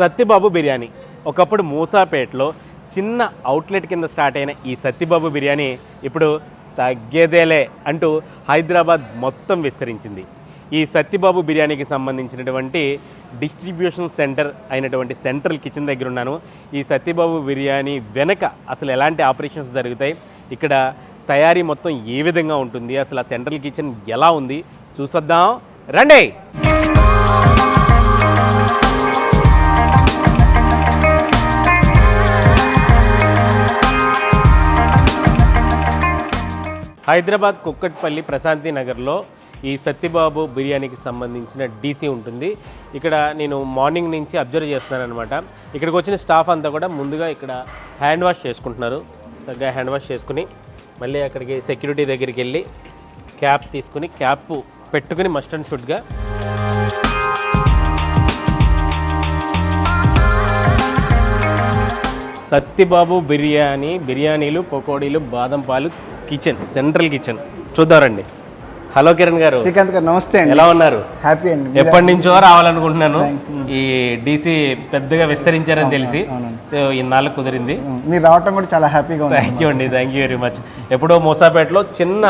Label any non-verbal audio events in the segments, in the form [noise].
సత్యబాబు బిర్యానీ. ఒకప్పుడు మూసాపేటలో చిన్న అవుట్లెట్ కింద స్టార్ట్ అయిన ఈ సత్యబాబు బిర్యానీ ఇప్పుడు తగ్గేదేలే అంటూ హైదరాబాద్ మొత్తం విస్తరించింది. ఈ సత్యబాబు బిర్యానీకి సంబంధించినటువంటి డిస్ట్రిబ్యూషన్ సెంటర్ అయినటువంటి సెంట్రల్ కిచెన్ దగ్గర ఉన్నాను ఈ సత్యబాబు బిర్యానీ వెనక అసలు ఎలాంటి ఆపరేషన్స్ జరుగుతాయి? ఇక్కడ తయారీ మొత్తం ఏ విధంగా ఉంటుంది? అసలు ఆ సెంట్రల్ కిచెన్ ఎలా ఉంది? చూసొద్దాం. రండి! హైదరాబాద్ కుక్కట్పల్లి ప్రశాంతి నగర్లో ఈ సత్యబాబు బిర్యానీకి సంబంధించిన డీసీ ఉంటుంది. ఇక్కడ నేను మార్నింగ్ నుంచి అబ్జర్వ్ చేస్తున్నాను అనమాట ఇక్కడికి వచ్చిన స్టాఫ్ అంతా కూడా ముందుగా ఇక్కడ హ్యాండ్ వాష్ చేసుకుంటున్నారు. సరిగ్గా హ్యాండ్ వాష్ చేసుకుని మళ్ళీ అక్కడికి సెక్యూరిటీ దగ్గరికి వెళ్ళి క్యాప్ తీసుకుని క్యాప్ పెట్టుకుని మస్ట్ అండ్ షుడ్గా సత్తిబాబు బిర్యానీ బిర్యానీలు పకోడీలు బాదం పాలు కిచెన్ సెంట్రల్ కిచెన్. చూద్దారండి హలో కిరణ్ గారు. శ్రీకాంత్ గారు నమస్తే అండి. ఎలా ఉన్నారు? హ్యాపీ అండి. ఎప్పటి నుంచో రావాలనుకుంటున్నాను. ఈ డీసీ పెద్దగా విస్తరించారని తెలిసి సో ఇన్నాళ్ళకు కుదిరింది. మీరు రావటం కూడా చాలా హ్యాపీగా ఉంది. థ్యాంక్ యూ అండి థ్యాంక్ యూ వెరీ మచ్ ఎప్పుడో మూసాపేటలో చిన్న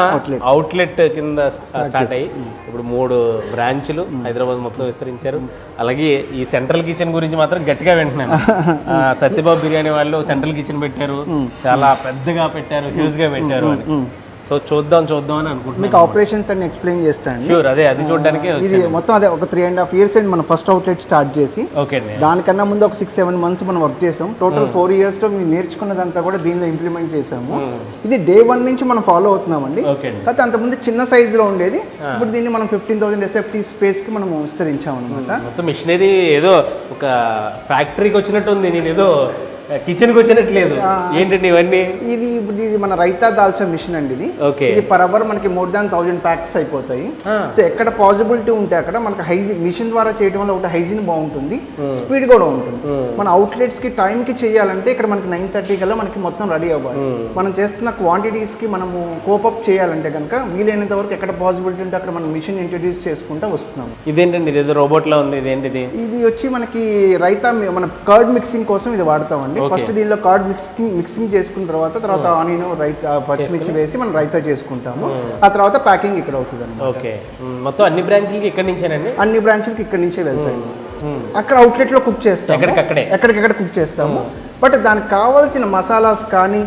అవుట్లెట్ కింద స్టార్ట్ అయ్యి ఇప్పుడు మూడు బ్రాంచ్లు హైదరాబాద్ మొత్తం విస్తరించారు. అలాగే ఈ సెంట్రల్ కిచెన్ గురించి మాత్రం గట్టిగా వింటున్నాను. [laughs] సత్యబాబు బిర్యానీ వాళ్ళు సెంట్రల్ కిచెన్ పెట్టారు. చాలా పెద్దగా పెట్టారు హ్యూజ్గా పెట్టారు అని. సో చూద్దాం చూద్దాం అని అనుకుంటున్నాను మీకు ఆపరేషన్స్ అన్ని ఎక్స్ప్లెయిన్ చేస్తాను షూర్ అదే అది చూడడానికి ఇది మొత్తం అదే ఒక త్రీ అండ్ హాఫ్ ఇయర్స్ అయింది మనం ఫస్ట్ అవుట్లెట్ స్టార్ట్ చేసి. ఓకే దానికన్నా ముందు ఒక సిక్స్ సెవెన్ మంత్స్ మనం వర్క్ చేసాం. టోటల్ ఫోర్ ఇయర్స్లో మేము నేర్చుకున్నదంతా కూడా దీనిలో ఇంప్లిమెంట్ చేసాము. ఇది డే వన్ నుంచి మనం ఫాలో అవుతున్నామండి. ఓకే అండి. కాకపోతే అంతకుముందు చిన్న size లో ఉండేది. ఇప్పుడు దీన్ని మనం ఫిఫ్టీన్ థౌసండ్ ఎస్ఎఫ్టీ స్పేస్కి మనం విస్తరించాం అనమాట మొత్తం మిషనరీ ఏదో ఒక ఫ్యాక్టరీకి వచ్చినట్టు ఉంది నేను ఏదో కిచెన్కి వచ్చినట్టు లేదు ఏంటండి ఇవన్నీ? ఇది ఇప్పుడు ఇది మన రైతా దాల్చా మిషన్ అండి ఇది. ఓకే. ఇది పర్ అవర్ మనకి మోర్ దాన్ థౌజండ్ ప్యాక్స్ అయిపోతాయి. సో ఎక్కడ పాసిబిలిటీ ఉంటే అక్కడ మనకి హైజీన్ మిషన్ ద్వారా చేయడం వల్ల ఒకటి హైజీన్ బాగుంటుంది. స్పీడ్ కూడా ఉంటుంది. మన అవుట్లెట్స్కి టైం కి చేయాలంటే ఇక్కడ మనకి నైన్ థర్టీ కల్లా మనకి మొత్తం రెడీ అవ్వాలి. మనం చేస్తున్న క్వాంటిటీస్కి మనము కోపప్ చేయాలంటే కనుక వీలైనంత వరకు ఎక్కడ పాసిబిలిటీ ఉంటే అక్కడ మనం మిషన్ ఇంట్రడ్యూస్ చేసుకుంటూ వస్తున్నాం ఇదేంటండి ఇది? ఏదో రోబోట్లో ఉంది. ఇదేంటిది? ఇది వచ్చి మనకి రైతా మన కర్డ్ మిక్సింగ్ కోసం ఇది వాడతామండి. ఫస్ట్ దీనిలో కర్డ్ మిక్సింగ్ మిక్సింగ్ చేసుకున్న తర్వాత తర్వాత ఆనియన్ రైతా పచ్చిమిర్చి వేసి మనం రైతా చేసుకుంటాము. ఆ తర్వాత ప్యాకింగ్ ఇక్కడ అవుతుంది ఓకే మ్, మొత్తం అన్ని బ్రాంచ్లకి ఇక్కడి నుంచేనండి? అన్ని బ్రాంచ్లకి ఇక్కడ నుంచే వెళ్తాయి. అక్కడ అవుట్లెట్లో కుక్ చేస్తాము. ఎక్కడికక్కడే? ఎక్కడికక్కడ కుక్ చేస్తాము. బట్ దానికి కావాల్సిన మసాలాస్ కానీ.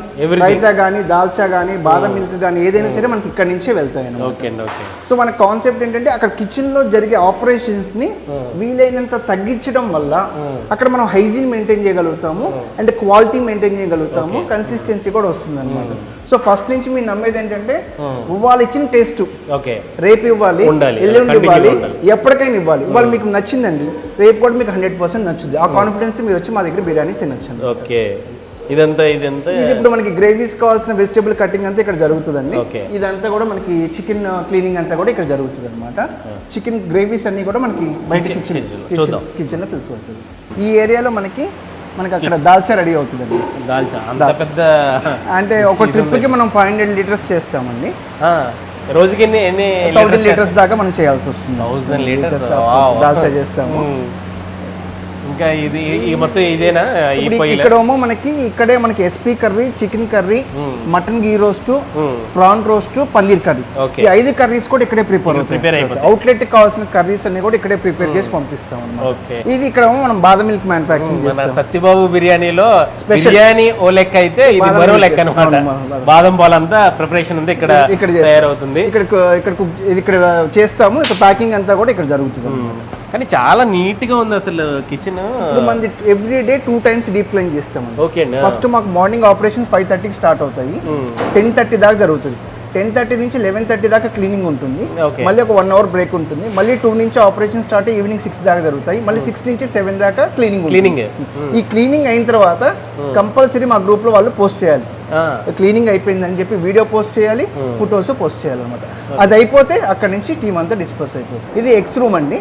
రైతా కానీ దాల్చా కానీ బాదం మిల్క్ కానీ ఏదైనా సరే మనకి ఇక్కడ నుంచే వెళ్తాయి. ఓకే సో మన కాన్సెప్ట్ ఏంటంటే అక్కడ కిచెన్లో జరిగే ఆపరేషన్స్ని వీలైనంత తగ్గించడం వల్ల అక్కడ మనం హైజీన్ మెయింటైన్ చేయగలుగుతాము అండ్ క్వాలిటీ మెయింటైన్ చేయగలుగుతాము. కన్సిస్టెన్సీ కూడా వస్తుంది అనమాట సో ఫస్ట్ నుంచి మీరు నమ్మేది ఏంటంటే వాళ్ళు ఇచ్చిన టేస్ట్ ఓకే. రేపు ఇవ్వాలి. ఎల్లుండి ఇవ్వాలి. ఎప్పటికైనా ఇవ్వాలి. ఇవాళ మీకు నచ్చిందండి. రేపు కూడా మీకు హండ్రెడ్ పర్సెంట్ నచ్చుద్ది. ఆ కాన్ఫిడెన్స్ మీరు వచ్చి మా దగ్గర బిర్యానీ తినొచ్చు ఓకే. ఇదంతా ఇదంతా. ఇది ఇప్పుడు మనకి గ్రేవీస్ కావాల్సిన వెజిటేబుల్ కటింగ్ అంతా ఇక్కడ జరుగుతుందండి. ఇదంతా కూడా మనకి చికెన్ క్లీనింగ్ అంతా కూడా ఇక్కడ జరుగుతుంది అనమాట చికెన్ గ్రేవీస్ అన్ని కూడా మనకి బయట కిచెన్ kitchen లో. ఈ ఏరియాలో మనకి మనకి అక్కడ దాల్చా రెడీ అవుతుందండి. దాల్చా అంత పెద్ద అంటే ఒక ట్రిప్కి మనం ఫైవ్ హండ్రెడ్ లీటర్స్ చేస్తామండి. రోజుకి ఎన్ని ఎన్ని లీటర్స్ దాకా మనం చేయాల్సి వస్తుంది. థౌసండ్ లీటర్స్ దాల్చా చేస్తాము. ఇంకా ఇది ఈ మొత్తం ఇదేనా ఇక్కడేమో మనకి ఇక్కడే మనకి SP curry chicken curry mutton ghee roast prawn roast paneer curry. ఈ ఐదు కర్రీస్ కూడా ఇక్కడే ప్రిపేర్ అయిపోతాయి. అవుట్లెట్ కావాల్సిన కర్రీస్ అన్ని కూడా ఇక్కడే ప్రిపేర్ చేసి పంపిస్తాం ఇది ఇక్కడ మనం బాదం మిల్క్ మ్యానుఫాక్చరింగ్ చేస్తాం సత్యబాబు బిర్యానీలో. బిర్యానీ ఓ లెక్క అయితే ఇది మరో. లెక్క అనమాట బాదం. పాలు అంతా ప్రిపరేషన్ ఉంది ఇక్కడ ఇక్కడ. తయారవుతుంది ఇక్కడ ఇక్కడ ఇక్కడ చేస్తాము ఇక్కడ ప్యాకింగ్ అంతా కూడా ఇక్కడ జరుగుతుంది. కానీ చాలా నీట్గా ఉంది అసలు కిచెన్ మనది every day two times deep clean చేస్తామండి ఓకే ఫస్ట్ మాకు మార్నింగ్ ఆపరేషన్ ఫైవ్ థర్టీకి స్టార్ట్ అవుతాయి. టెన్ థర్టీ దాకా జరుగుతుంది. టెన్ థర్టీ నుంచి లెవెన్ థర్టీ దాకా క్లీనింగ్ ఉంటుంది. మళ్ళీ ఒక వన్ అవర్ బ్రేక్ ఉంటుంది. మళ్ళీ టూ నుంచి ఆపరేషన్ స్టార్ట్ అయ్యి ఈవినింగ్ సిక్స్ దాకా జరుగుతాయి. మళ్ళీ సిక్స్ నుంచి సెవెన్ దాకా క్లీనింగ్ క్లీనింగ్. ఈ క్లీనింగ్ అయిన తర్వాత కంపల్సరీ మా గ్రూప్లో వాళ్ళు పోస్ట్ చేయాలి. క్లీనింగ్ అయిపోయిందని చెప్పి వీడియో పోస్ట్ చేయాలి ఫొటోస్ పోస్ట్ చేయాలన్నమాట. అది అయిపోతే అక్కడ నుంచి టీం అంతా డిస్పర్స్ అయిపోతుంది. ఇది ఎగ్స్ రూమ్ అండి.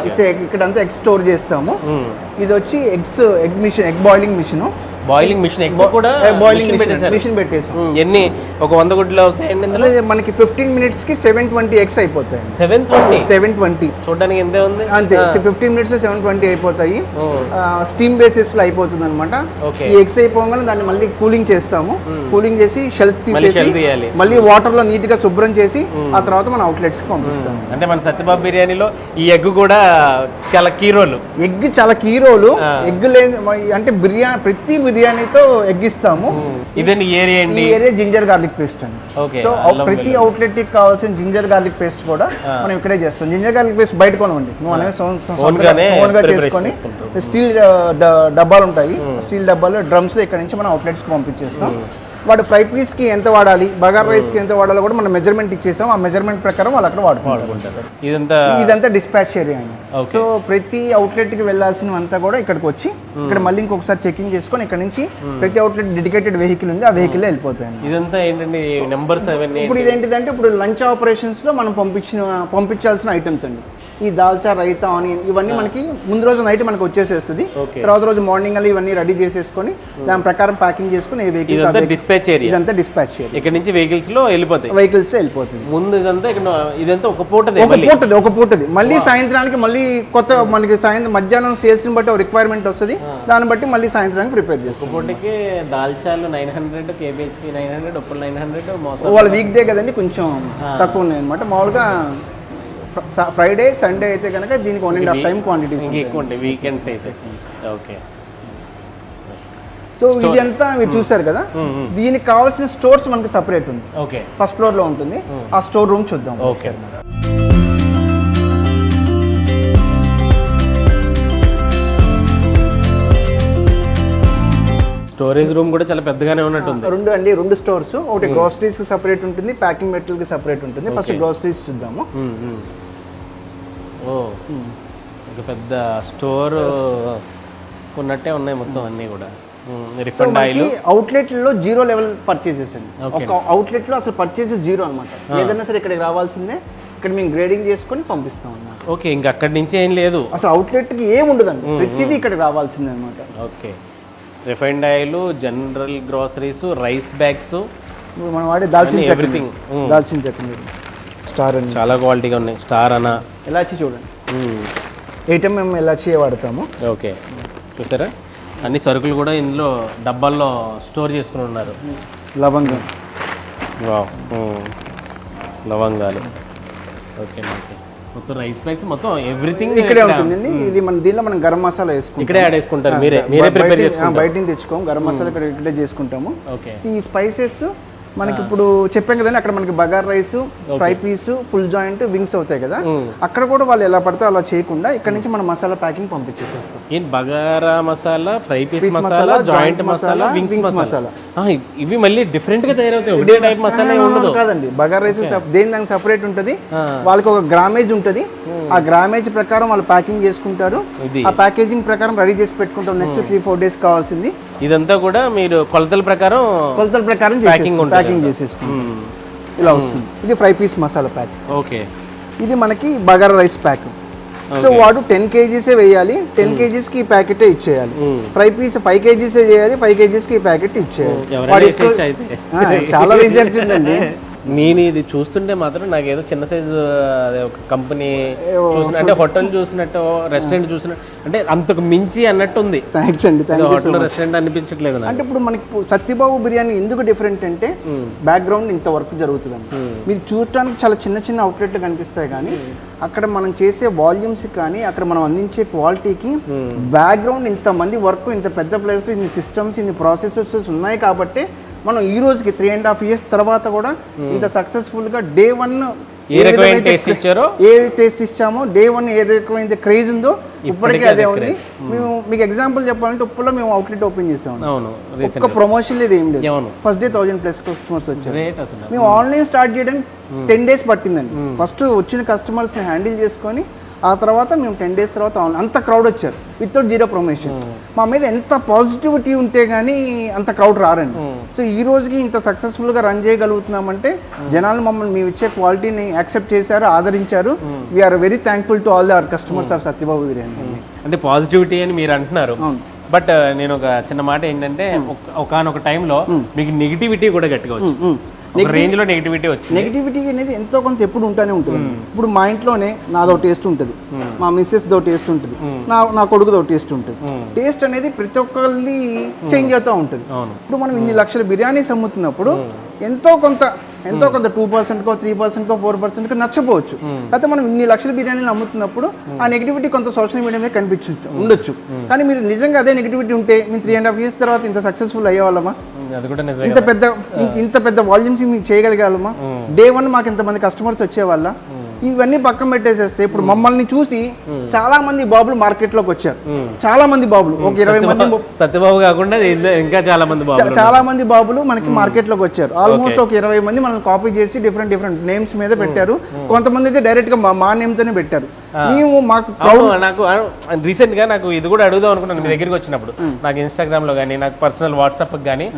ఓకే a- ఇక్కడంతా ఎగ్ స్టోర్ చేస్తాము. ఇది వచ్చి eggs egg machine egg boiling machine. Boiling machine కూడా బాయిలింగ్. మిషన్ పెట్టేసాం ఎన్ని? ఒక వంద గుడ్లు అవుతాయండి మనకి ఫిఫ్టీన్ మినిట్స్కి సెవెన్ ట్వంటీ ఎక్స్ అయిపోతాయి సెవెన్ ట్వంటీ సెవెన్ ట్వంటీ చూడడానికి ఎంతే ఉంది? అంతే ఫిఫ్టీన్ మినిట్స్ సెవెన్ ట్వంటీ అయిపోతాయి. స్టీమ్ బేసిస్లో అయిపోతుంది అనమాట. ఈ ఎగ్స్ అయిపోగానే దాన్ని మళ్ళీ కూలింగ్ చేస్తాము. కూలింగ్ చేసి షెల్స్ తీసేసి. మళ్ళీ వాటర్లో నీట్గా శుభ్రం చేసి ఆ తర్వాత మన అవుట్లెట్స్కి పంపిస్తాం అంటే మన సత్యబాబు బిర్యానీలో ఈ ఎగ్ కూడా చాలా కీ రోల్. ఎగ్ చాలా కీరోలు. ఎగ్ లేని అంటే బిర్యానీ ప్రతి బిర్యానీతో ఎగ్ ఇస్తాము ఇదండి ఏరియా ఈ అండి ఏరియా జింజర్ గార్లిక్ పేస్ట్ అండి. సో ప్రతి అవుట్లెట్కి కావాల్సిన జింజర్ గార్లిక్ పేస్ట్ కూడా మనం ఇక్కడే చేస్తాం. జింజర్ గార్లిక్ పేస్ట్ బయట కొనవండి. నువ్వు అనేది గా preparation చేసుకొని. స్టీల్ డబ్బాలు ఉంటాయి స్టీల్ డబ్బాలు డ్రమ్స్ ఇక్కడ నుంచి మనం outlets కి పంపించేస్తాం వాడు ఫ్రై పీస్కి ఎంత వాడాలి బగార్ రైస్కి ఎంత వాడాలో కూడా మనం మెజర్మెంట్ ఇచ్చేసాం. ఆ మెజర్మెంట్ ప్రకారం వాళ్ళు అక్కడ వాడుకుంటారు. ఇదంతా ఇదంతా డిస్పాచ్ ఏరియా అండి. సో ప్రతి అవుట్లెట్కి వెళ్ళాల్సినవంతా కూడా ఇక్కడికి వచ్చి ఇక్కడ మళ్ళీ ఇంకొకసారి చెకింగ్ చేసుకొని ఇక్కడ నుంచి ప్రతి అవుట్లెట్ డెడికేటెడ్ వెహికల్ ఉంది ఆ వెహికల్ వెళ్ళిపోతాయండి. ఇదంతా ఏంటండి నెంబర్స్ ఇప్పుడు ఇదేంటిదంటే ఇప్పుడు లంచ్ ఆపరేషన్స్లో మనం పంపించిన పంపించాల్సిన ఐటమ్స్ అండి. ఈ దాల్చా రైతా ఆనియన్ ఇవన్నీ మనకి ముందు రోజు నైట్ మనకి వచ్చేసేస్తుంది. తర్వాత రోజు మార్నింగ్ అలా ఇవన్నీ రెడీ చేసేసుకొని దాని ప్రకారం ప్యాకింగ్ చేసుకొని ఏ వెహికల్ డిస్పాచ్ ఏరియా ఇదంతా డిస్పాచ్ ఇక్కడ నుంచి వెహికల్స్లో వెళ్ళిపోతాయి. వెహికల్స్ వెళ్ళిపోతుంది. ముందు ఇదంతా ఇక్కడ ఇదంతా ఒక పూటది ఒక పూటది ఒక పూటది. మళ్ళీ సాయంత్రానికి మళ్ళీ కొత్త మనకి సాయంత్రం మధ్యాహ్నం సేల్స్ని బట్టి రిక్వైర్మెంట్ వస్తుంది. దాన్ని బట్టి మళ్ళీ సాయంత్రానికి ప్రిపేర్ చేస్తాం. పూటకి దాల్చాలు nine hundred KPHB nine hundred ఉప్పులు నైన్ హండ్రెడ్ వాళ్ళ వీక్ డే కదండి కొంచెం తక్కువ ఉన్నాయి అనమాట మామూలుగా ఫ్రైడే సండే అయితే కనుక దీనికి one and half time quantities ఇంకా ఎక్కువ ఉంటాయి వీకెండ్స్ అయితే. ఓకే. సో ఇది అంతా మీరు చూసారు కదా? దీనికి కావాల్సిన స్టోర్స్ మనకి సపరేట్ ఉంది. ఓకే. ఫస్ట్ ఫ్లోర్లో ఉంటుంది. ఆ స్టోర్ రూమ్ చూద్దాం. ఓకే. స్టోరేజ్ రూమ్ కూడా చాలా పెద్దగానే ఉన్నట్టుంది. రెండు అండి రెండు స్టోర్స్ ఒకటి గ్రోసరీస్కి సపరేట్ ఉంటుంది ప్యాకింగ్ మెటీరియల్కి సపరేట్ ఉంటుంది. ఫస్ట్ గ్రోసరీస్ చూద్దాము. ఓ. ఒక పెద్ద స్టోర్ ఉన్నట్టే ఉన్నాయి మొత్తం అన్నీ కూడా. రిఫండ్ ఆయిల్ మనకి అవుట్లెట్లో జీరో లెవెల్ పర్చేసెస్ అండి. ఒక అవుట్లెట్లో అసలు పర్చేసెస్ జీరో అనమాట ఏదైనా సరే ఇక్కడికి రావాల్సిందే. ఇక్కడ మేము గ్రేడింగ్ చేసుకొని పంపిస్తాం అన్నమాట. ఓకే ఇంకా అక్కడి నుంచి ఏం లేదు. అసలు అవుట్లెట్కి ఏం ఉండదండి ప్రతిదీ ఇక్కడికి రావాల్సిందే అనమాట okay. Refined oil general groceries rice bags మనం వాడే దాల్చిన. Mm. దాల్చిన చెక్క స్టార్ అని. చాలా క్వాలిటీగా ఉన్నాయి. స్టార్ అన్న. ఎలాచి చూడండి. ఐటమ్ మేము ఎలాచి వాడతాము. ఓకే. చూసారా? అన్ని సరుకులు కూడా ఇందులో డబ్బాల్లో స్టోర్ చేసుకుని ఉన్నారు. లవంగం. లవంగాలు. Okay okay. మొత్తం రైస్ బ్యాగ్స్ మొత్తం ఎవ్రీథింగ్ ఇక్కడే ఉంటుందండి. ఇది మన దీనిలో మనం గరం మసాలా వేసుకుంటాం ఇక్కడే యాడ్ చేసుకుంటారు. మీరే మీరే ప్రిపేర్ బయట చేసుకుంటారు. బయట నుంచి తెచ్చుకోం గరం మసాలా ఇక్కడ ఇక్కడే చేసుకుంటాము. ఓకే. ఈ స్పైసెస్ మనకి ఇప్పుడు చెప్పాం కదండి అక్కడ మనకి bagara rice fry piece full joint wings అవుతాయి కదా. అక్కడ కూడా వాళ్ళు ఎలా పడితే అలా చేయకుండా ఇక్కడ నుంచి మనం మసాలా ప్యాకింగ్ పంపించేసేస్తాం. ఏంటి bagara masala fry piece masala joint masala wings masala? ఇవి మళ్ళీ డిఫరెంట్గా తయారవుతాయి. ఒకటే టైప్ మసాలా ఉండదు. కాదండి. బగార్ రైస్ దేని దానికి సపరేట్ ఉంటుంది? వాళ్ళకి ఒక గ్రామేజ్ ఉంటుంది. ఆ గ్రామేజ్ ప్రకారం వాళ్ళు ప్యాకింగ్ చేసుకుంటారు. ఆ ప్యాకేజింగ్ ప్రకారం రెడీ చేసి పెట్టుకుంటాం నెక్స్ట్ త్రీ ఫోర్ డేస్ కావాల్సింది. ఇదంతా కూడా మీరు కొలతల ప్రకారం కొలతల ప్రకారం ఉంటుంది ప్యాకింగ్ చేసేసుకుంటాం ఇలా వస్తుంది. ఇది fry piece masala pack. Okay. ఇది మనకి బగారా రైస్ ప్యాక్. సో వాడు టెన్ కేజీసే వేయాలి. టెన్ కేజీస్కి ఈ ప్యాకెటే ఇచ్చేయాలి. ఫ్రై పీస్ ఫైవ్ కేజీసే చేయాలి. ఫైవ్ కేజీస్కి ఈ ప్యాకెట్ ఇచ్చేయాలి. చాలా రీసెర్చ్ ఉందండి. [laughs] నేను ఇది చూస్తుంటే మాత్రం నాకు ఏదో చిన్న సైజు అదే ఒక కంపెనీ చూసిన అంటే హోటల్ చూసినట్టు రెస్టారెంట్ చూసినట్టు అంటే అంతకు మించి అన్నట్టు ఉంది థ్యాంక్స్ అండి హోటల్ రెస్టారెంట్ అనిపించట్లేదు అంటే ఇప్పుడు మనకి సత్యబాబు బిర్యానీ ఎందుకు డిఫరెంట్ అంటే బ్యాక్గ్రౌండ్ ఇంత వర్క్ జరుగుతుందండి. మీరు చూడటానికి చాలా చిన్న చిన్న అవుట్లెట్లు కనిపిస్తాయి కానీ అక్కడ మనం చేసే వాల్యూమ్స్ కానీ అక్కడ మనం అందించే క్వాలిటీకి బ్యాక్గ్రౌండ్ ఇంత మంది వర్క్ ఇంత పెద్ద ప్లేస్ ఇన్ని సిస్టమ్స్ ఇన్ని ప్రాసెసెస్ ఉన్నాయి కాబట్టి మనం ఈ రోజుకి త్రీ అండ్ హాఫ్ ఇయర్స్ తర్వాత కూడా ఇంత సక్సెస్ఫుల్గా డే వన్ ఏ రకమైన టేస్ట్ ఇచ్చారో? ఏ టేస్ట్ ఇచ్చామో డే వన్ ఏ రకమైన క్రేజ్ ఉందో ఇప్పటికే అదే ఉంది. మేము మీకు ఎగ్జాంపుల్ చెప్పాలంటే ఉప్పులో మేము అవుట్లెట్ ఓపెన్ చేసాం. అవును రీసెంట్ ఒక్క ప్రమోషన్ లేదు ఏం లేదు. First day thousand plus customers వచ్చారు. మేము ఆన్లైన్ స్టార్ట్ చేయడానికి టెన్ డేస్ పట్టిందండి. ఫస్ట్ వచ్చిన కస్టమర్స్ని హ్యాండిల్ చేసుకొని ఆ తర్వాత మేము టెన్ డేస్ తర్వాత అంత క్రౌడ్ వచ్చారు. వితౌట్ జీరో ప్రమోషన్ మా మీద ఎంత పాజిటివిటీ ఉంటే కానీ అంత క్రౌడ్ రారండి. సో ఈ రోజుకి ఇంత సక్సెస్ఫుల్గా రన్ చేయగలుగుతున్నామంటే జనాలు మమ్మల్ని మేము ఇచ్చే క్వాలిటీని యాక్సెప్ట్ చేశారు ఆదరించారు. We're very thankful to all our customers of Satyababu biryani అంటే పాజిటివిటీ అని మీరు అంటున్నారు. బట్ నేను ఒక చిన్న మాట ఏంటంటే ఒకనొక టైంలో మీకు నెగిటివిటీ కూడా గట్టిగా వచ్చింది. ఉమ్. ఒక రేంజ్లో నెగిటివిటీ వచ్చింది. నెగిటివిటీ అనేది ఎంతో కొంత ఎప్పుడు ఉంటానే ఉంటుంది. ఇప్పుడు మా ఇంట్లోనే నాదో టేస్ట్ ఉంటుంది. మా మిస్సెస్ దో టేస్ట్ ఉంటుంది. నా నా కొడుకుదో టేస్ట్ ఉంటుంది. టేస్ట్ అనేది ప్రతి ఒక్కరిది చేంజ్ అవుతూ ఉంటుంది. ఇప్పుడు మనం ఇన్ని లక్షల బిర్యానీస్ అమ్ముతున్నప్పుడు ఎంతో కొంత ఎంతో కొంత టూ పర్సెంట్కో త్రీ పర్సెంట్కో ఫోర్ పర్సెంట్కో నచ్చపోవచ్చు. అయితే మనం ఇన్ని లక్షల బిర్యానీలు అమ్ముతున్నప్పుడు ఆ నెగిటివిటీ కొంత సోషల్ మీడియా మీద కనిపించవచ్చు ఉండొచ్చు. కానీ మీరు నిజంగా అదే నెగిటివిటీ ఉంటే మేము త్రీ అండ్ హాఫ్ ఇయర్స్ తర్వాత ఇంత సక్సెస్ఫుల్ అయ్యేవాళ్ళమా? అది కూడా నిజమే ఇంత పెద్ద ఇంత పెద్ద వాల్యూమ్స్ మీకు చేయగలిగాలమా డే వన్ మాకు ఇంతమంది కస్టమర్స్ వచ్చేవాళ్ళ. ఇవన్నీ పక్కన పెట్టేసేస్తే ఇప్పుడు మమ్మల్ని చూసి చాలా మంది బాబులు మార్కెట్లోకి వచ్చారు. చాలా మంది బాబులు. ఒక ఇరవై మంది సత్యబాబు కాకుండా ఇంకా చాలా మంది చాలా మంది బాబులు మనకి మార్కెట్లోకి వచ్చారు. ఆల్మోస్ట్ ఒక ఇరవై మంది మనం కాపీ చేసి డిఫరెంట్ డిఫరెంట్ నేమ్స్ మీద పెట్టారు. కొంతమంది అయితే డైరెక్ట్గా మా నేమ్ తోనే పెట్టారు. మేము మాకు నాకు రీసెంట్గా నాకు ఇది కూడా అడుగుదాం అనుకున్నాను మీ దగ్గరికి వచ్చినప్పుడు. నాకు ఇన్స్టాగ్రామ్లో కానీ నాకు పర్సనల్ వాట్సాప్ కానీ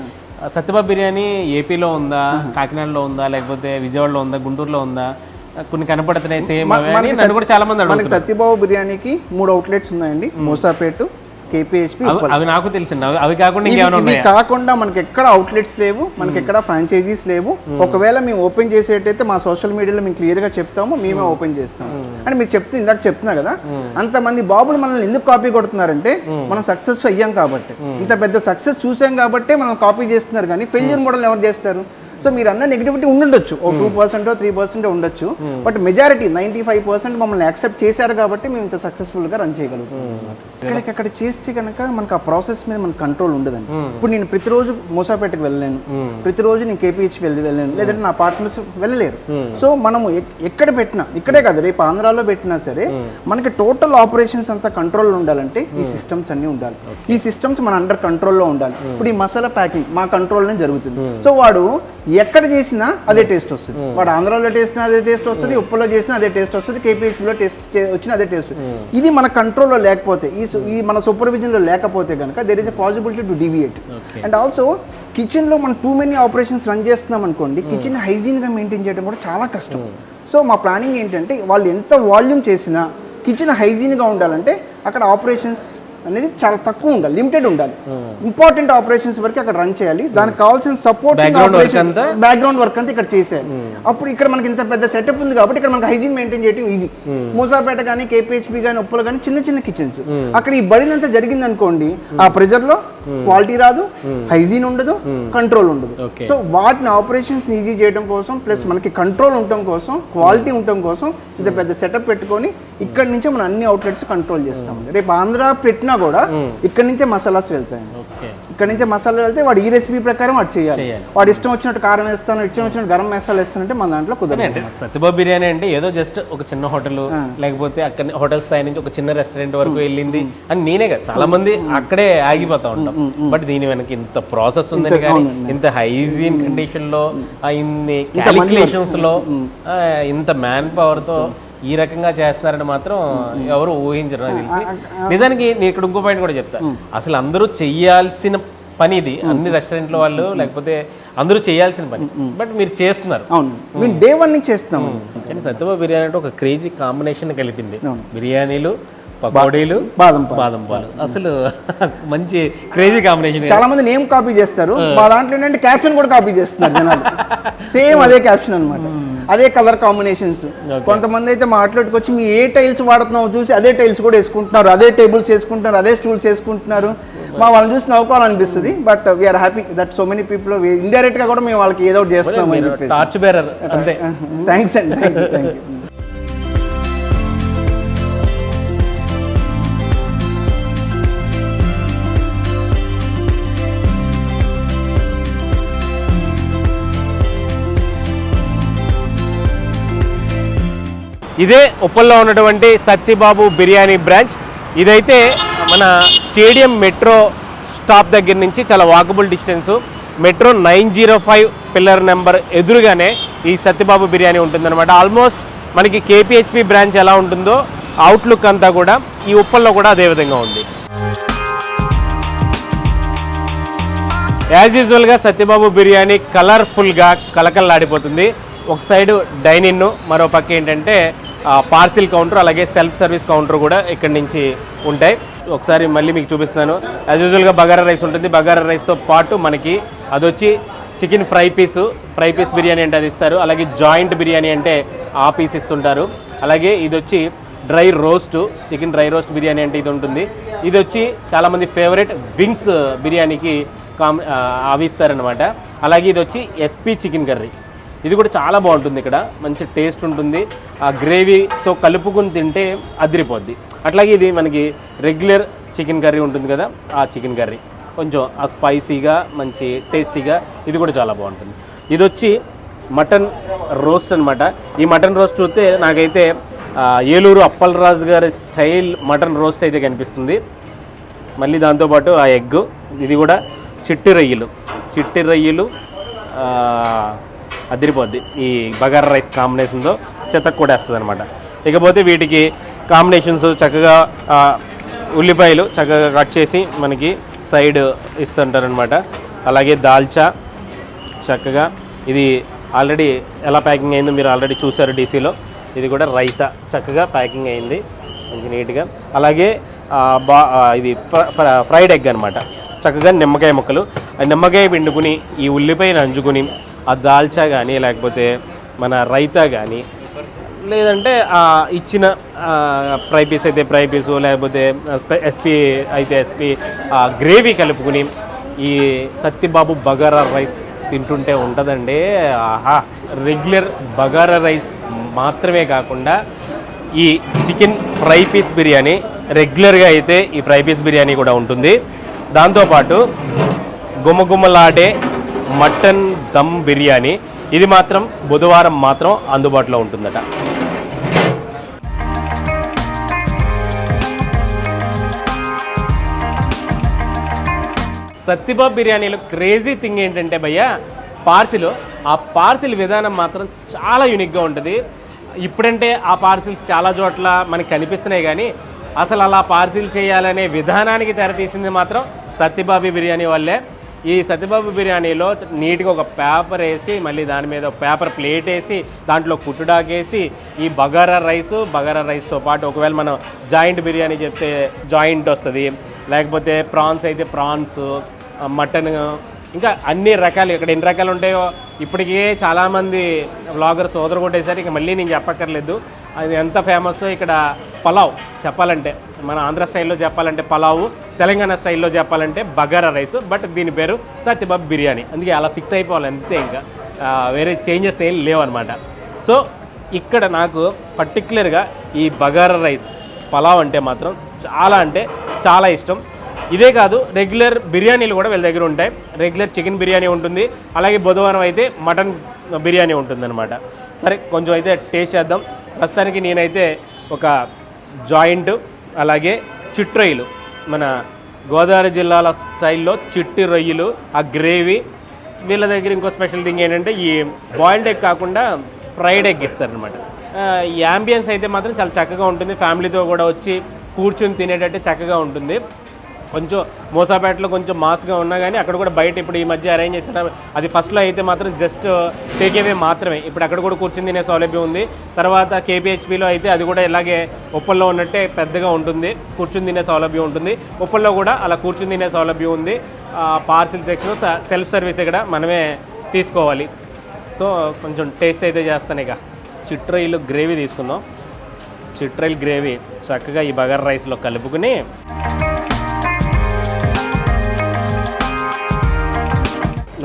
సత్యబాబు బిర్యానీ ఏపీలో ఉందా కాకినాడలో ఉందా లేకపోతే విజయవాడలో ఉందా గుంటూరులో ఉందా? కొన్ని కనపడుతున్నాయి సేమ్ మనకి కూడా చాలా మంది మనకి సత్యబాబు బిర్యానీకి మూడు అవుట్లెట్స్ ఉన్నాయండి. మూసాపేట కేపీహెచ్పి అవి- నాకు తెలిసింది అవి- కాకుండా ఇవి కాకుండా మనకి ఎక్కడ అవుట్లెట్స్ లేవు మనకి ఎక్కడ ఫ్రాంచైజీస్ లేవు. ఒకవేళ మేము ఓపెన్ చేసేటైతే మా సోషల్ మీడియాలో మేము క్లియర్గా చెప్తాము మేమే ఓపెన్ చేస్తాము. అని మీరు చెప్తే ఇందాక చెప్తున్నా కదా అంతమంది బాబులు మనల్ని ఎందుకు కాపీ కొడుతున్నారంటే మనం సక్సెస్ అయ్యాం కాబట్టి. ఇంత పెద్ద సక్సెస్ చూసాం కాబట్టి మనం కాపీ చేస్తున్నారు కానీ ఫెయిల్యూర్ మోడల్ ఎవరు చేస్తారు? సో మీరు అన్న నెగిటివిటీ ఉండుండొచ్చు ఒక టూ పర్సెంట్ త్రీ పర్సెంట్ ఉండొచ్చు. But majority ninety five percent మమ్మల్ని యాక్సెప్ట్ చేశారు కాబట్టి మేము ఇంత సక్సెస్ఫుల్గా రన్ చేయగలుగుతాం అక్కడ చేస్తే కనుక మనకు ఆ ప్రాసెస్ మీద మనకు కంట్రోల్ ఉండదండి. ఇప్పుడు నేను ప్రతిరోజు మోసాపేటకు వెళ్ళలేను. ప్రతిరోజు నేను కేపీహెచ్ వెళ్ళి వెళ్ళాను లేదంటే నా పార్ట్నర్స్ వెళ్ళలేరు. సో మనము ఎక్- ఎక్కడ పెట్టినా ఇక్కడే కాదు రేపు ఆంధ్రాలో పెట్టినా సరే మనకి టోటల్ ఆపరేషన్స్ అంతా కంట్రోల్ ఉండాలంటే ఈ సిస్టమ్స్ అన్ని ఉండాలి. ఈ సిస్టమ్స్ మన అండర్ కంట్రోల్లో ఉండాలి. ఇప్పుడు ఈ మసాలా ప్యాకింగ్ మా కంట్రోల్లోనే జరుగుతుంది. సో వాడు ఎక్కడ చేసినా అదే టేస్ట్ వస్తుంది. వాడు ఆంధ్రాలో చేసినా అదే టేస్ట్ వస్తుంది ఉప్పులో చేసినా అదే టేస్ట్ వస్తుంది కేపీహెచ్లో టేస్ట్ వచ్చిన అదే టేస్ట్ ఇది మన కంట్రోల్లో లేకపోతే ఈ ఈ మన సూపర్విజన్లో లేకపోతే కనుక there is a possibility to deviate and also కిచెన్లో మనం టూ మెనీ ఆపరేషన్స్ రన్ చేస్తున్నాం అనుకోండి కిచెన్ హైజీన్గా మెయింటైన్ చేయడం కూడా చాలా కష్టం. సో మా ప్లానింగ్ ఏంటంటే వాళ్ళు ఎంత వాల్యూమ్ చేసినా కిచెన్ హైజీన్గా ఉండాలంటే అక్కడ ఆపరేషన్స్ అనేది చాలా తక్కువ ఉండాలి లిమిటెడ్ ఉండాలి. ఇంపార్టెంట్ ఆపరేషన్స్ వరకు అక్కడ రన్ చేయాలి. దానికి కావాల్సిన సపోర్ట్? బ్యాక్గ్రౌండ్ వర్క్ అంతా? ఇక్కడ చేసేయాలి. అప్పుడు ఇక్కడ మనకి ఇంత పెద్ద సెటప్ ఉంది కాబట్టి ఇక్కడ మనకి హైజీన్ మెయింటైన్ చేయడం ఈజీ మూసాపేట కానీ కేపీహెచ్పి కానీ ఉప్పులు కానీ చిన్న చిన్న కిచెన్స్ అక్కడ ఈ బడినంత జరిగింది అనుకోండి ఆ ప్రెజర్లో క్వాలిటీ రాదు హైజీన్ ఉండదు కంట్రోల్ ఉండదు. సో వాటిని ఆపరేషన్స్ ఈజీ చేయడం కోసం ప్లస్ మనకి కంట్రోల్ ఉండటం కోసం క్వాలిటీ ఉండటం కోసం ఇంత పెద్ద సెటప్ పెట్టుకొని ఇక్కడ నుంచే మనం అన్ని అవుట్లెట్స్ కంట్రోల్ చేస్తాం రేపు ఆంధ్ర పెట్టినా కూడా ఇక్కడ నుంచే మసాలాస్ వెళ్తాయండి ఓకే. ఇక్కడ నుంచి మసాలా వెళ్తే వాడు ఈ రెసిపీ ప్రకారం వాడు చేయాలి. వాడు ఇష్టం వచ్చినట్టు కారం వేస్తాను ఇష్టం వచ్చినట్టు గరం మసాలా వేస్తానంటే మన దాంట్లో కుదరదు. సత్యబాబు బిర్యానీ అంటే ఏదో జస్ట్ ఒక చిన్న హోటల్ లేకపోతే అక్కడ హోటల్ స్థాయి నుంచి ఒక చిన్న రెస్టారెంట్ వరకు వెళ్ళింది అని నేనే కదా. చాలా మంది అక్కడే ఆగిపోతా ఉంటాం. బట్ దీని వెనక ఇంత ప్రాసెస్ ఉందని కానీ ఇంత హైజీన్ కండిషన్లో ఇన్ని క్యాలిక్యులేషన్స్లో ఇంత మ్యాన్ పవర్తో ఈ రకంగా చేస్తున్నారని మాత్రం ఎవరు ఊహించరు నాకు తెలిసి. నిజానికి నేను ఇక్కడ ఇంకో పాయింట్ కూడా చెప్తా. అసలు అందరూ చెయ్యాల్సిన పని ఇది. అన్ని రెస్టారెంట్ల వాళ్ళు లేకపోతే అందరూ చేయాల్సిన పని. బట్ మీరు చేస్తున్నారు. అవును. మేము. డే వన్ నుంచి కానీ సత్యబాబు బిర్యానీ అంటే ఒక క్రేజీ కాంబినేషన్ కలిపింది. బిర్యానీలు పకోడీలు బాదం బాదం పాలు. అసలు మంచి క్రేజీ కాంబినేషన్ చాలా మంది నేమ్ కాపీ చేస్తారు. మా దాంట్లో ఏంటంటే క్యాప్షన్ కూడా కాపీ చేస్తున్నారు జనాలు. [laughs] సేమ్ అదే క్యాప్షన్ అన్నమాట. అదే కలర్ కాంబినేషన్స్ కొంతమంది అయితే మా వచ్చి మీ ఏ టైల్స్ వాడుతున్నావు? చూసి అదే టైల్స్ కూడా వేసుకుంటున్నారు. అదే టేబుల్స్ వేసుకుంటున్నారు. అదే స్టూల్స్ వేసుకుంటున్నారు. మా వాళ్ళని చూసి నవ్వుకోవాలనిపిస్తుంది. But we're happy that so many people ఇండైరెక్ట్గా కూడా మేము వాళ్ళకి ఏదో టార్చ్ బేరర్ [laughs] అంతే. థ్యాంక్స్ అండి థ్యాంక్ యూ ఇదే ఉప్పల్లో ఉన్నటువంటి సత్యబాబు బిర్యానీ బ్రాంచ్. ఇదైతే మన స్టేడియం మెట్రో స్టాప్ దగ్గర నుంచి చాలా walkable distance. Metro nine zero five pillar number ఎదురుగానే ఈ సత్యబాబు బిర్యానీ ఉంటుందన్నమాట. ఆల్మోస్ట్ మనకి కేపీహెచ్పి బ్రాంచ్ ఎలా ఉంటుందో అవుట్లుక్ అంతా కూడా ఈ ఉప్పల్లో కూడా అదే విధంగా ఉంది. యాజ్ యూజువల్గా సత్యబాబు బిర్యానీ కలర్ఫుల్గా కలకల్లాడిపోతుంది ఒక సైడు డైనిన్ను మరో పక్క ఏంటంటే పార్సిల్ కౌంటర్ అలాగే సెల్ఫ్ సర్వీస్ కౌంటర్ కూడా ఇక్కడి నుంచి ఉంటాయి. ఒకసారి మళ్ళీ మీకు చూపిస్తున్నాను. యాజ్ యూజువల్గా బగారా రైస్ ఉంటుంది. బగారా రైస్తో పాటు మనకి అది వచ్చి chicken fry piece fry piece biryani అంటే అది ఇస్తారు. అలాగే జాయింట్ బిర్యానీ అంటే ఆ పీస్ ఇస్తుంటారు. అలాగే ఇది వచ్చి dry roast chicken dry roast biryani అంటే ఇది ఉంటుంది. ఇది వచ్చి చాలామంది ఫేవరెట్ వింగ్స్ బిర్యానీకి కామ్ అవి ఇస్తారనమాట అలాగే ఇది వచ్చి ఎస్పీ చికెన్ కర్రీ. ఇది కూడా చాలా బాగుంటుంది ఇక్కడ. మంచి టేస్ట్ ఉంటుంది. ఆ గ్రేవీతో కలుపుకుని తింటే అదిరిపోద్ది. అట్లాగే ఇది మనకి రెగ్యులర్ చికెన్ కర్రీ ఉంటుంది కదా ఆ చికెన్ కర్రీ కొంచెం ఆ స్పైసీగా మంచి టేస్టీగా ఇది కూడా చాలా బాగుంటుంది. ఇది వచ్చి మటన్ రోస్ట్ అనమాట ఈ మటన్ రోస్ట్ చూస్తే నాకైతే ఏలూరు అప్పలరాజు గారి స్టైల్ మటన్ రోస్ట్ అయితే కనిపిస్తుంది. మళ్ళీ దాంతోపాటు ఆ ఎగ్ ఇది కూడా చిట్టి రొయ్యలు. చిట్టి రొయ్యలు అదిరిపోద్ది. ఈ బగారా రైస్ కాంబినేషన్తో చెత్త కూడా వేస్తుంది అనమాట ఇకపోతే వీటికి కాంబినేషన్స్ చక్కగా ఉల్లిపాయలు చక్కగా కట్ చేసి మనకి సైడ్ ఇస్తుంటారనమాట అలాగే దాల్చా చక్కగా ఇది ఆల్రెడీ ఎలా ప్యాకింగ్ అయిందో మీరు ఆల్రెడీ చూసారు డీసీలో. ఇది కూడా రైతా చక్కగా ప్యాకింగ్ అయింది. మంచి నీట్గా. అలాగే బా ఇది ఫ్ర- ఫ్రైడ్ ఎగ్ అనమాట చక్కగా నిమ్మకాయ ముక్కలు. నిమ్మకాయ పిండుకుని ఈ ఉల్లిపాయను నంచుకుని ఆ దాల్చా కానీ లేకపోతే మన రైతా కానీ లేదంటే ఆ ఇచ్చిన ఫ్రై పీస్ అయితే ఫ్రై పీసు లేకపోతే ఎస్పీ అయితే ఎస్పీ గ్రేవీ కలుపుకుని ఈ సత్యబాబు బగారా రైస్ తింటుంటే ఉంటుందండి. ఆహా రెగ్యులర్ బగారా రైస్ మాత్రమే కాకుండా ఈ చికెన్ ఫ్రై పీస్ బిర్యానీ రెగ్యులర్గా అయితే ఈ ఫ్రై పీస్ బిర్యానీ కూడా ఉంటుంది. దాంతోపాటు గుమగుమలాడే మటన్ దమ్ బిర్యానీ. ఇది మాత్రం బుధవారం మాత్రం అందుబాటులో ఉంటుందట. సత్తిబాబు బిర్యానీలో క్రేజీ థింగ్ ఏంటంటే భయ్య పార్సిల్. ఆ పార్సిల్ విధానం మాత్రం చాలా యూనిక్గా ఉంటుంది. ఇప్పుడంటే ఆ పార్సిల్స్ చాలా చోట్ల మనకి కనిపిస్తున్నాయి కానీ అసలు అలా పార్సిల్ చేయాలనే విధానానికి తెరతీసింది మాత్రం సత్యబాబు బిర్యానీ వల్లే. ఈ సత్యబాబు బిర్యానీలో నీట్గా ఒక పేపర్ వేసి మళ్ళీ దాని మీద ఒక పేపర్ ప్లేట్ వేసి దాంట్లో కుట్టుడాకేసి ఈ బగారా రైస్ బగారా రైస్తో పాటు ఒకవేళ మనం జాయింట్ బిర్యానీ చెప్తే జాయింట్ వస్తుంది. లేకపోతే ప్రాన్స్ అయితే ప్రాన్స్ మటన్ ఇంకా అన్ని రకాలు ఇక్కడ ఎన్ని రకాలు ఉంటాయో ఇప్పటికే చాలామంది బ్లాగర్స్ సోదరు కొట్టేసరికి ఇక మళ్ళీ నేను చెప్పక్కర్లేదు. అది ఎంత ఫేమస్ ఇక్కడ పలావ్ చెప్పాలంటే మన ఆంధ్ర స్టైల్లో చెప్పాలంటే పలావు. తెలంగాణ స్టైల్లో చెప్పాలంటే బగారా రైస్ బట్ దీని పేరు సత్యబాబు బిర్యానీ. అందుకే అలా ఫిక్స్ అయిపోవాలి అంతే ఇంకా. వేరే చేంజెస్ ఏం లేవన్నమాట. సో ఇక్కడ నాకు పర్టిక్యులర్గా ఈ బగారా రైస్ పలావ్ అంటే మాత్రం చాలా అంటే చాలా ఇష్టం. ఇదే కాదు రెగ్యులర్ బిర్యానీలు కూడా వీళ్ళ దగ్గర ఉంటాయి. రెగ్యులర్ చికెన్ బిర్యానీ ఉంటుంది. అలాగే బుధవారం అయితే మటన్ బిర్యానీ ఉంటుందన్నమాట. సరే కొంచెం అయితే టేస్ట్ చేద్దాం. ప్రస్తుతానికి నేనైతే ఒక జాయింట్ అలాగే చిట్టు రొయ్యలు మన గోదావరి జిల్లాల స్టైల్లో చిట్టి రొయ్యలు ఆ గ్రేవీ వీళ్ళ దగ్గర ఇంకో స్పెషల్ థింగ్ ఏంటంటే ఈ బాయిల్డ్ ఎగ్ కాకుండా ఫ్రైడ్ ఎగ్ ఇస్తారనమాట ఈ యాంబియన్స్ అయితే మాత్రం చాలా చక్కగా ఉంటుంది. ఫ్యామిలీతో కూడా వచ్చి కూర్చొని తినేటట్టు చక్కగా ఉంటుంది. కొంచెం మోసాపేటలో కొంచెం మాస్గా ఉన్నా కానీ అక్కడ కూడా బయట ఇప్పుడు ఈ మధ్య అరేంజ్ చేసిన అది ఫస్ట్లో అయితే మాత్రం జస్ట్ టేకేవే మాత్రమే. ఇప్పుడు అక్కడ కూడా కూర్చుని తినే సౌలభ్యం ఉంది. తర్వాత కేపీహెచ్పిలో అయితే అది కూడా ఇలాగే ఉప్పల్లో ఉన్నట్టే పెద్దగా ఉంటుంది. కూర్చుని తినే సౌలభ్యం ఉంటుంది. ఉప్పల్లో కూడా అలా కూర్చుని తినే సౌలభ్యం ఉంది. పార్సిల్ సెక్షన్ సెల్ఫ్ సర్వీస్ ఇక్కడ మనమే తీసుకోవాలి. సో కొంచెం టేస్ట్ అయితే చేస్తాను ఇక. చిట్రయిలు గ్రేవీ తీసుకుందాం. చిట్రయిల్ గ్రేవీ చక్కగా ఈ బగర్ రైస్లో కలుపుకుని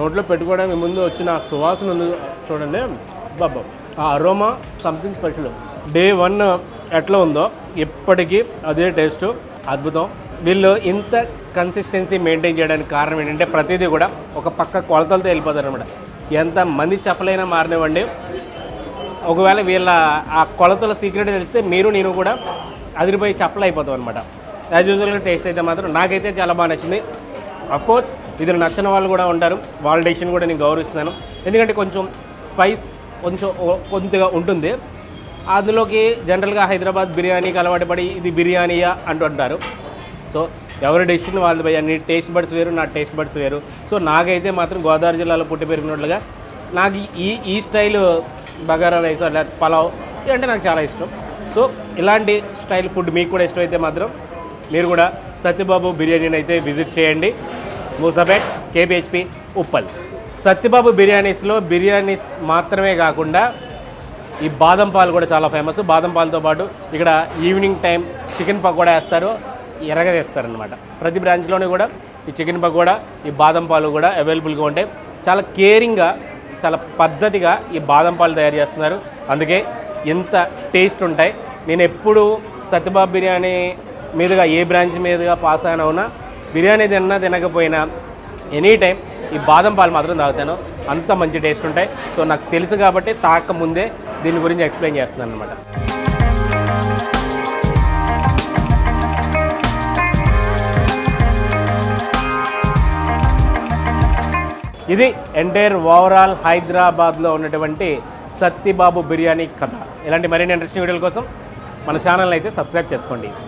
నోట్లో పెట్టుకోవడానికి ముందు వచ్చిన ఆ సువాసన ఉంది చూడండి. బాబా ఆ aroma something special. Day one ఎట్లా ఉందో ఇప్పటికీ అదే టేస్ట్. అద్భుతం. వీళ్ళు ఇంత కన్సిస్టెన్సీ మెయింటైన్ చేయడానికి కారణం ఏంటంటే ప్రతిదీ కూడా ఒక పక్క కొలతలతో వెళ్ళిపోతారు అనమాట ఎంత మంది చెప్పలైనా మారినవ్వండి. ఒకవేళ వీళ్ళ ఆ కొలతల సీక్రెట్ తెలిస్తే మీరు నేను కూడా అదిరిపోయి చెప్పలు అయిపోతాం అనమాట యాజ్ యూజువల్గా టేస్ట్ అయితే మాత్రం నాకైతే చాలా బాగా నచ్చింది. అఫ్కోర్స్ ఇది నచ్చని వాళ్ళు కూడా ఉంటారు. వాళ్ళ డెసిషన్ కూడా నేను గౌరవిస్తున్నాను. ఎందుకంటే కొంచెం స్పైస్ కొంచెం కొద్దిగా ఉంటుంది. అందులోకి జనరల్గా హైదరాబాద్ బిర్యానీకి అలవాటు పడి ఇది బిర్యానీయా అంటుంటారు సో ఎవరి డెసిషన్ వాళ్ళది భయ్య. నీ టేస్ట్ బడ్స్ వేరు నా టేస్ట్ బడ్స్ వేరు. సో నాకైతే మాత్రం గోదావరి జిల్లాలో పుట్టి పెరిగినట్లుగా నాకు ఈ ఈ స్టైల్ బగారా రైస్ అలా పలావ్ అంటే నాకు చాలా ఇష్టం. సో ఇలాంటి స్టైల్ ఫుడ్ మీకు కూడా ఇష్టమైతే మాత్రం మీరు కూడా సత్యబాబు బిర్యానీని అయితే విజిట్ చేయండి. మూసాపేట్ కేబిహెచ్పి ఉప్పల్. సత్యబాబు బిర్యానీస్లో బిర్యానీస్ మాత్రమే కాకుండా ఈ బాదం పాలు కూడా చాలా ఫేమస్. బాదం పాలతో పాటు ఇక్కడ ఈవినింగ్ టైం చికెన్ పకోడా వేస్తారు. ఎరగదేస్తారనమాట ప్రతి బ్రాంచ్లోనే కూడా ఈ చికెన్ పకోడా ఈ బాదం పాలు కూడా అవైలబుల్గా ఉంటాయి. చాలా కేరింగ్గా చాలా పద్ధతిగా ఈ బాదం పాలు తయారు చేస్తున్నారు. అందుకే ఎంత టేస్ట్ ఉంటాయి. నేను ఎప్పుడు సత్యబాబు బిర్యానీ మీదుగా ఏ బ్రాంచ్ మీదుగా పాస్ అయినా ఉన్నా బిర్యానీ తిన్నా తినకపోయినా ఎనీ టైం ఈ బాదం పాలు మాత్రం తాగుతాను. అంత మంచి టేస్ట్ ఉంటాయి. సో నాకు తెలుసు కాబట్టి తాక ముందే దీని గురించి ఎక్స్ప్లెయిన్ చేస్తున్నాను అనమాట ఇది ఎంటైర్ ఓవరాల్ హైదరాబాద్లో ఉన్నటువంటి సత్తిబాబు బిర్యానీ కథ. ఇలాంటి మరిన్ని ఇంట్రెస్టింగ్ వీడియోల కోసం మన ఛానల్ అయితే సబ్స్క్రైబ్ చేసుకోండి.